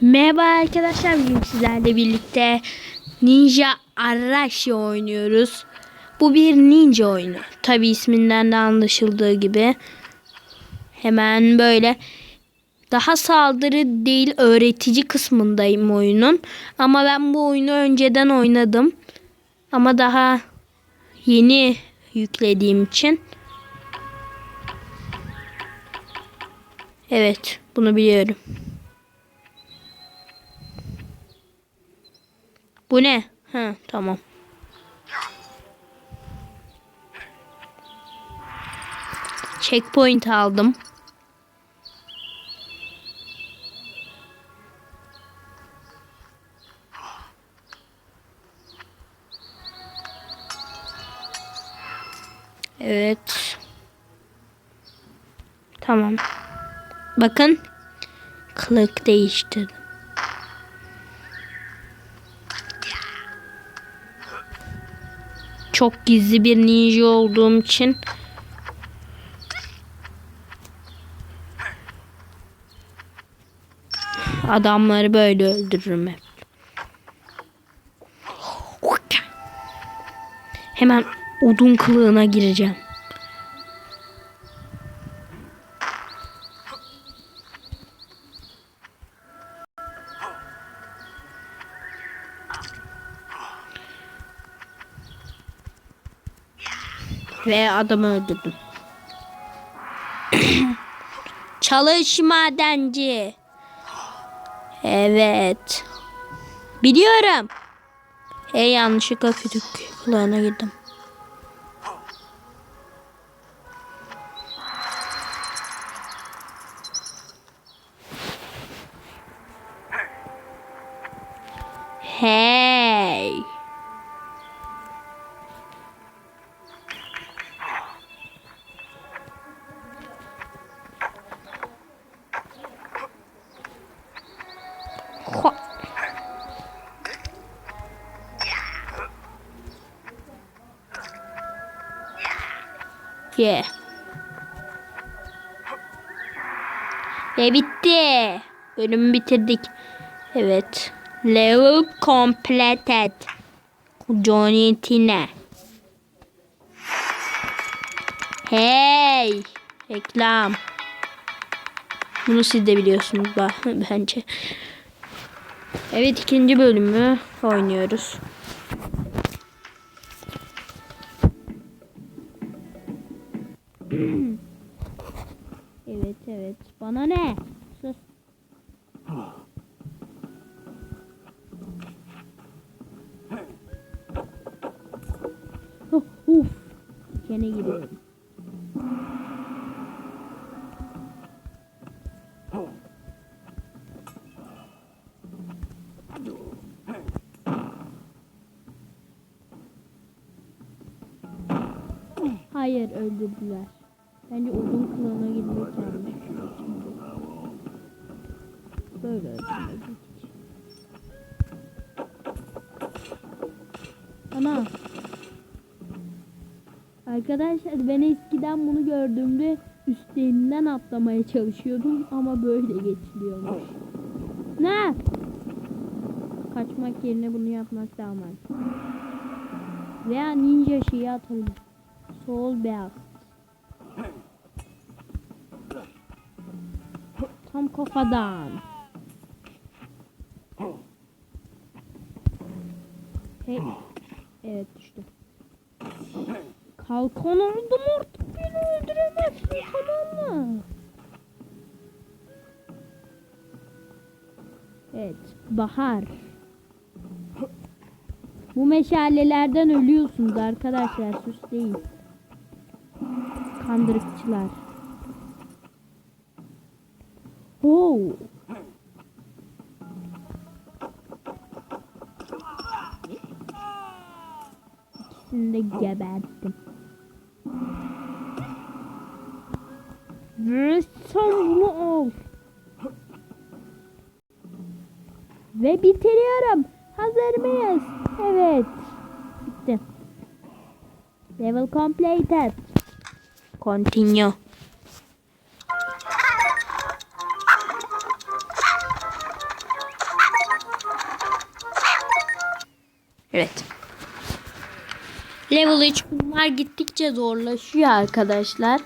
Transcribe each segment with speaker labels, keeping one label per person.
Speaker 1: Merhaba arkadaşlar bugün sizlerle birlikte Ninja Arashi oynuyoruz. Bu bir ninja oyunu. Tabi isminden de anlaşıldığı gibi. Hemen böyle daha saldırı değil öğretici kısmındayım oyunun. Ama ben bu oyunu önceden oynadım. Ama daha yeni yüklediğim için. Evet bunu biliyorum. Bu ne? Ha tamam. Checkpoint aldım. Evet. Tamam. Bakın. Kılık değiştirdim. Çok gizli bir ninja olduğum için adamları böyle öldürürüm hep. Hemen odun kılığına gireceğim. Ve adamı öldürdüm. Çalış madenci. Evet. Biliyorum. Hey yanlışlıkla kütük kulağına girdim. Yeah. Ve bitti. Bölümü bitirdik. Evet. Level completed. Johnny Tine. Hey. Reklam. Bunu siz de biliyorsunuz bence. Evet ikinci bölümü oynuyoruz. evet evet bana ne? Sus. Uf. Dikene giriyorum. Hayır öldürdüler. Bence uzun kılığına girmek yanlış. Böyle. Ana. Arkadaşlar ben eskiden bunu gördüğümde üstlerinden atlamaya çalışıyordum ama böyle geçiliyormuş. Ne? Kaçmak yerine bunu yapmak daha mantıklı. Veya ninja şeyi atabilir. Sol beyaz. Tam kafadan. Hey. Evet düştü. Kalkan oldum artık beni öldüremezsin tamam mı? Evet. Bahar. Bu meşalelerden ölüyorsunuz arkadaşlar. Sus değil. Kandırıkçılar. Oo. İkisini geberttim. Ve sen bunu al. Ve bitiriyorum. Hazır mıyız? Evet. Bitti. Level completed. Continue. Level 3 bunlar gittikçe zorlaşıyor arkadaşlar.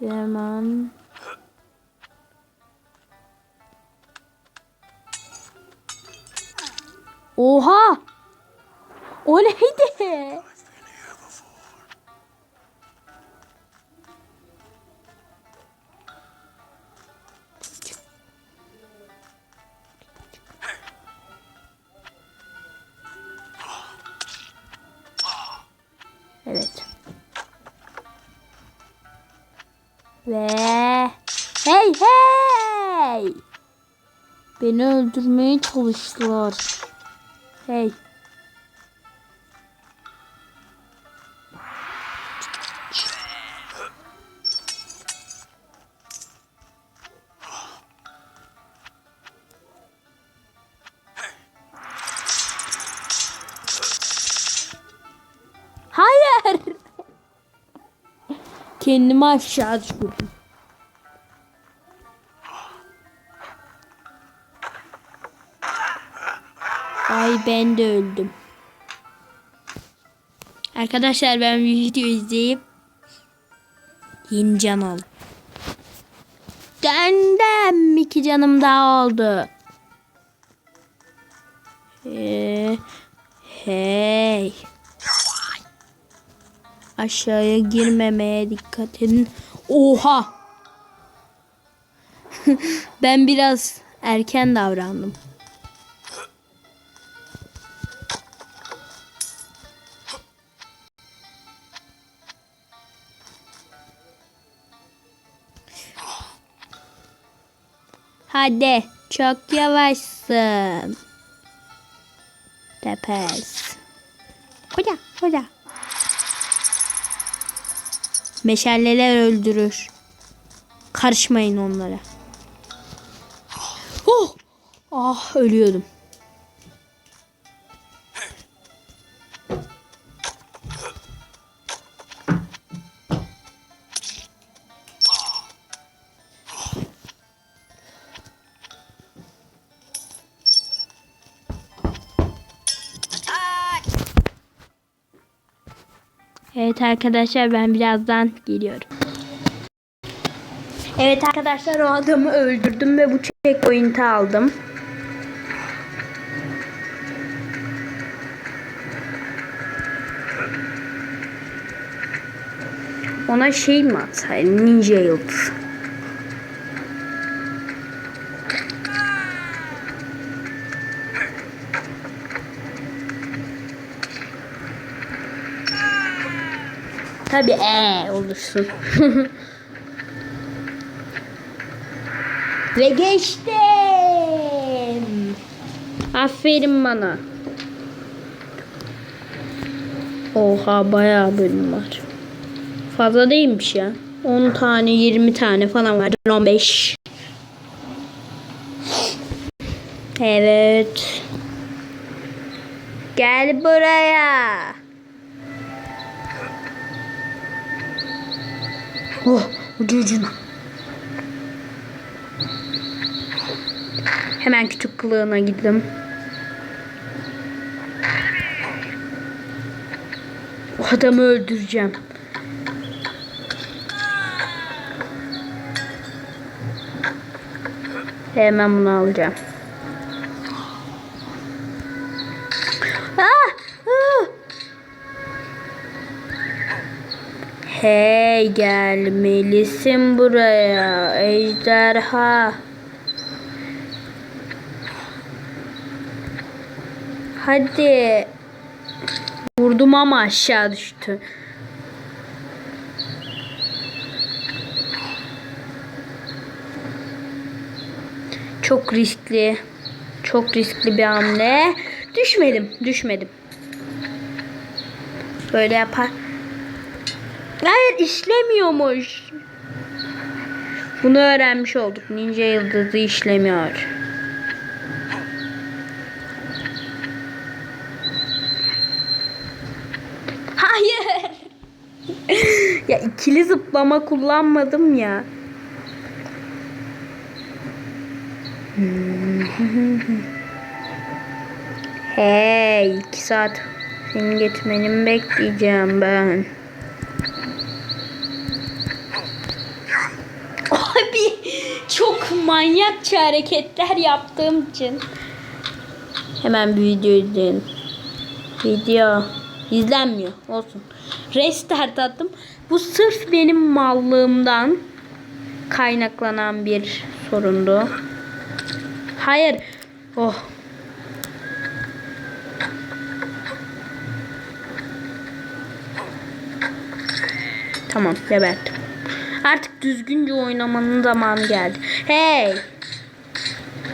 Speaker 1: Hemen. Oha! O neydi? Ve hey hey! Beni öldürmeye çalıştılar. Hey. Kendimi aşağı. Ay ben de öldüm. Arkadaşlar ben video izleyip yeni can aldım. Döndüm. iki canım daha oldu. Ee, hey. Aşağıya girmemeye dikkat edin. Oha. ben biraz erken davrandım. Hadi çok yavaşsın. Tepes. Hoca hoca. Meşaleler öldürür. Karışmayın onlara. Oh! Ah ölüyordum. Evet arkadaşlar ben birazdan geliyorum. Evet arkadaşlar o adamı öldürdüm ve bu checkpoint'i aldım. Ona şey mi atsaydım? Ninja yıldız. Tabi ee olursun. Ve geçtim. Aferin bana. Oha bayağı bölüm var. Fazla değilmiş ya. 10 tane 20 tane falan var. 15. Evet. Gel buraya. Oh, ucu. Hemen küçük kılığına gittim. O adamı öldüreceğim. Hemen bunu alacağım. Hey gelmelisin buraya ejderha. Hadi. Vurdum ama aşağı düştü. Çok riskli. Çok riskli bir hamle. Düşmedim, düşmedim. Böyle yapar. Hayır işlemiyormuş. Bunu öğrenmiş olduk. Ninja yıldızı işlemiyor. Hayır. ya ikili zıplama kullanmadım ya. Hey, iki saat senin gitmeni bekleyeceğim ben? Abi çok manyakça hareketler yaptığım için. Hemen bir video izleyin. Video izlenmiyor. Olsun. Restart attım. Bu sırf benim mallığımdan kaynaklanan bir sorundu. Hayır. Oh. Tamam gebertim. Artık düzgünce oynamanın zamanı geldi. Hey.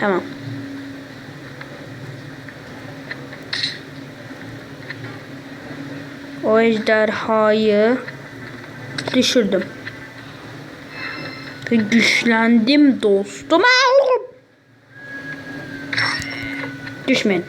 Speaker 1: Tamam. O ejderhayı düşürdüm. Güçlendim dostum. Düşmeyin.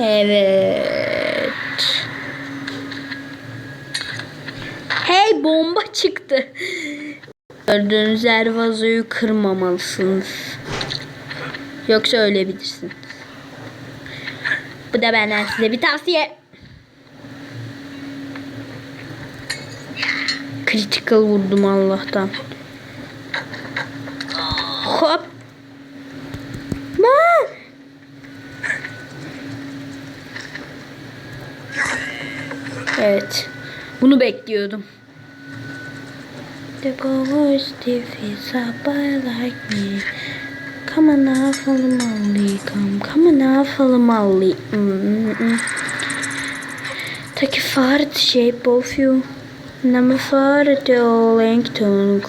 Speaker 1: Evet. Hey bomba çıktı. Gördüğünüz her vazoyu kırmamalısınız. Yoksa ölebilirsiniz. Bu da benden size bir tavsiye. Critical vurdum Allah'tan. Evet. Bunu bekliyordum. The ghost if it's up I like me. Come on now, follow Molly. Come, come on now, follow Molly. Mm-mm. Take a fart shape of you. Number four the Langton.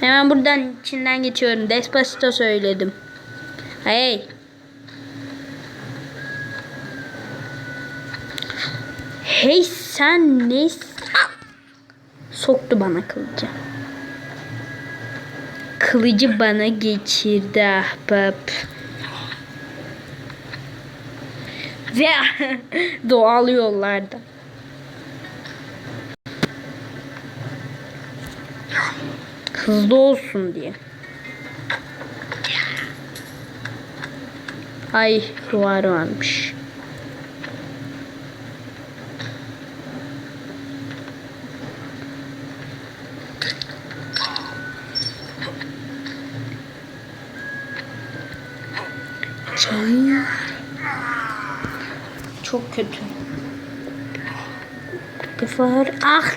Speaker 1: Hemen buradan içinden geçiyorum. Despacito söyledim. Hey. Hey sen ne? Soktu bana kılıcı. Kılıcı bana geçirdi ahbap. Ve doğal yollarda. Hızlı olsun diye. Ay duvar varmış. Çok kötü. Kıfar. Ah.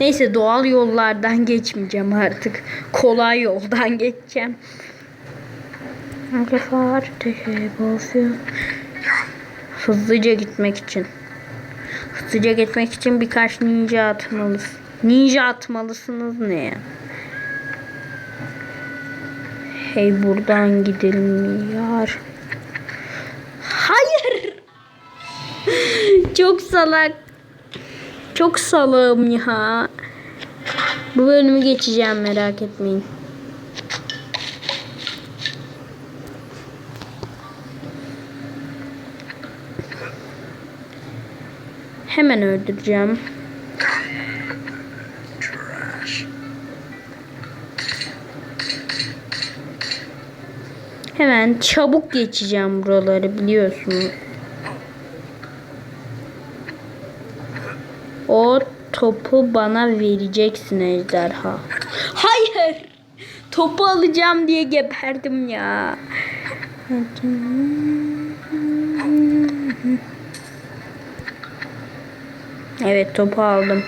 Speaker 1: Neyse doğal yollardan geçmeyeceğim artık. Kolay yoldan geçeceğim. Teşebbüsü. Hızlıca gitmek için. Hızlıca gitmek için birkaç ninja atmalısınız. Ninja atmalısınız ne ya? Hey buradan gidilmiyor. Hayır. Çok salak. Çok salağım ya. Bu bölümü geçeceğim merak etmeyin. Hemen öldüreceğim. Hemen çabuk geçeceğim buraları biliyorsunuz. O topu bana vereceksin ejderha. Hayır. Topu alacağım diye geberdim ya. Evet topu aldım.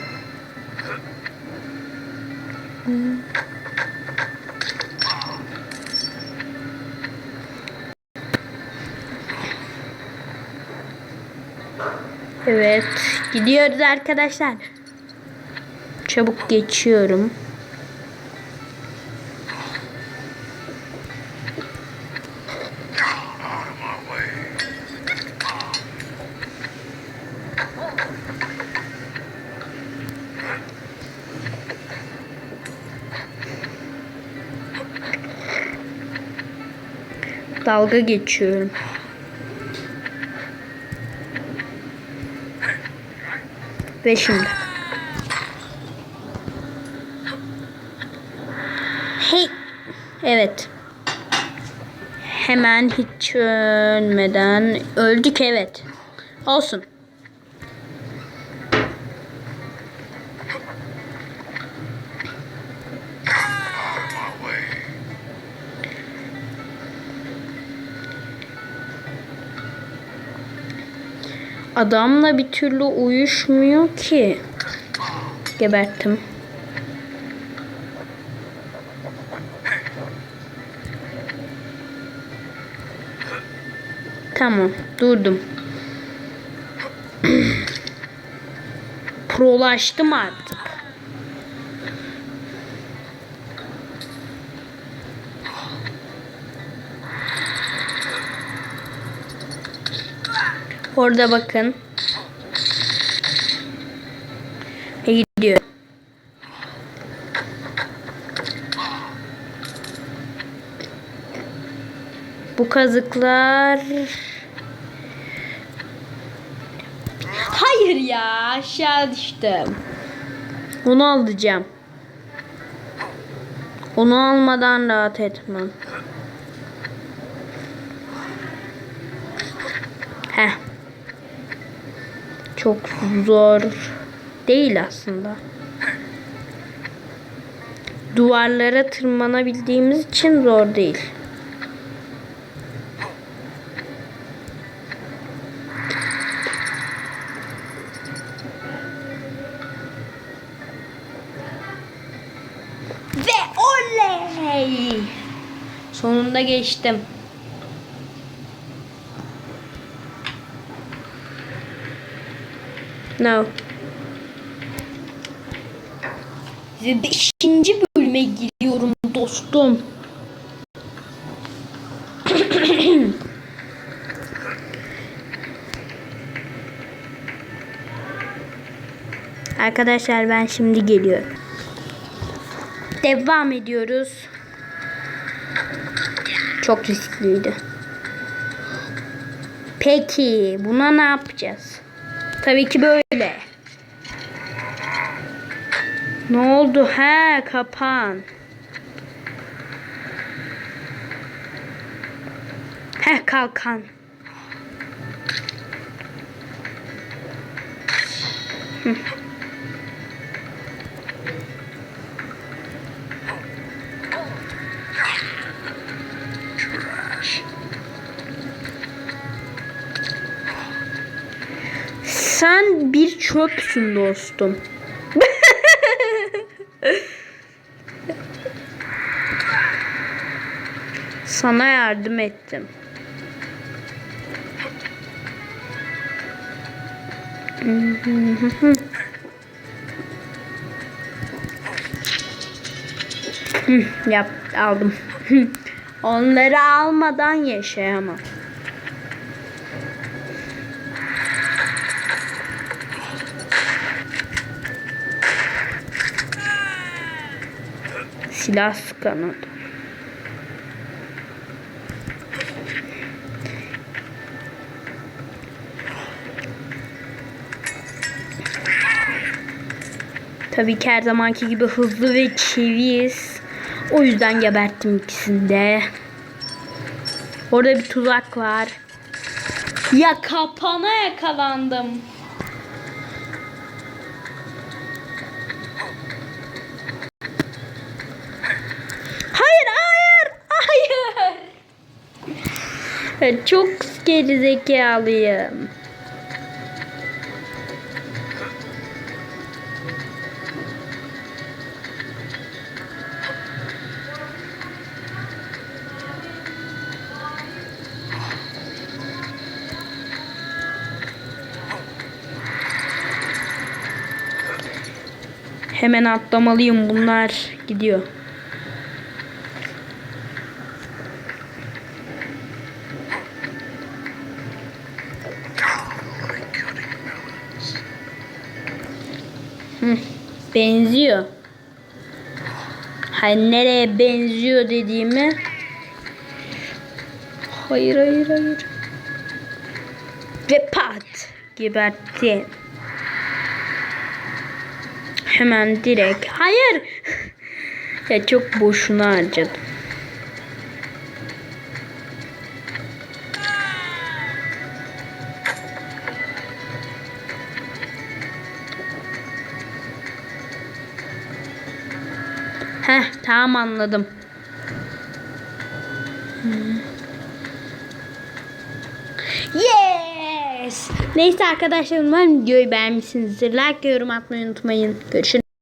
Speaker 1: Evet. Gidiyoruz arkadaşlar. Çabuk geçiyorum. Dalga geçiyorum. Ve şimdi. Hey. Evet. Hemen hiç ölmeden öldük evet. Olsun. Adamla bir türlü uyuşmuyor ki. Geberttim. Tamam, durdum. Prolaştım artık. Orada bakın. Ve gidiyor. Bu kazıklar Hayır ya aşağı düştüm. Onu alacağım. Onu almadan rahat etmem. Çok zor değil aslında. Duvarlara tırmanabildiğimiz için zor değil. Ve oley! Sonunda geçtim. No. Ve beşinci bölüme giriyorum dostum. Arkadaşlar ben şimdi geliyorum. Devam ediyoruz. Çok riskliydi. Peki buna ne yapacağız? Tabii ki böyle. Ne oldu? He kapan. He kalkan. Hı. Sen bir çöpsün dostum. Sana yardım ettim. Yap, aldım. Onları almadan yaşayamam. Silah sıkan adam. Tabii ki her zamanki gibi hızlı ve çeviyiz. O yüzden geberttim ikisini de. Orada bir tuzak var. Ya kapana yakalandım. Hayır. Çok geri zekalıyım. Hemen atlamalıyım bunlar gidiyor. Benziyor. Hayır nereye benziyor dediğimi. Hayır hayır hayır. Ve pat gebertti. Hemen direkt. Hayır. Ya çok boşuna harcadım. Tamam anladım. Yes! Neyse arkadaşlar umarım videoyu beğenmişsinizdir. Like, yorum atmayı unutmayın. Görüşürüz.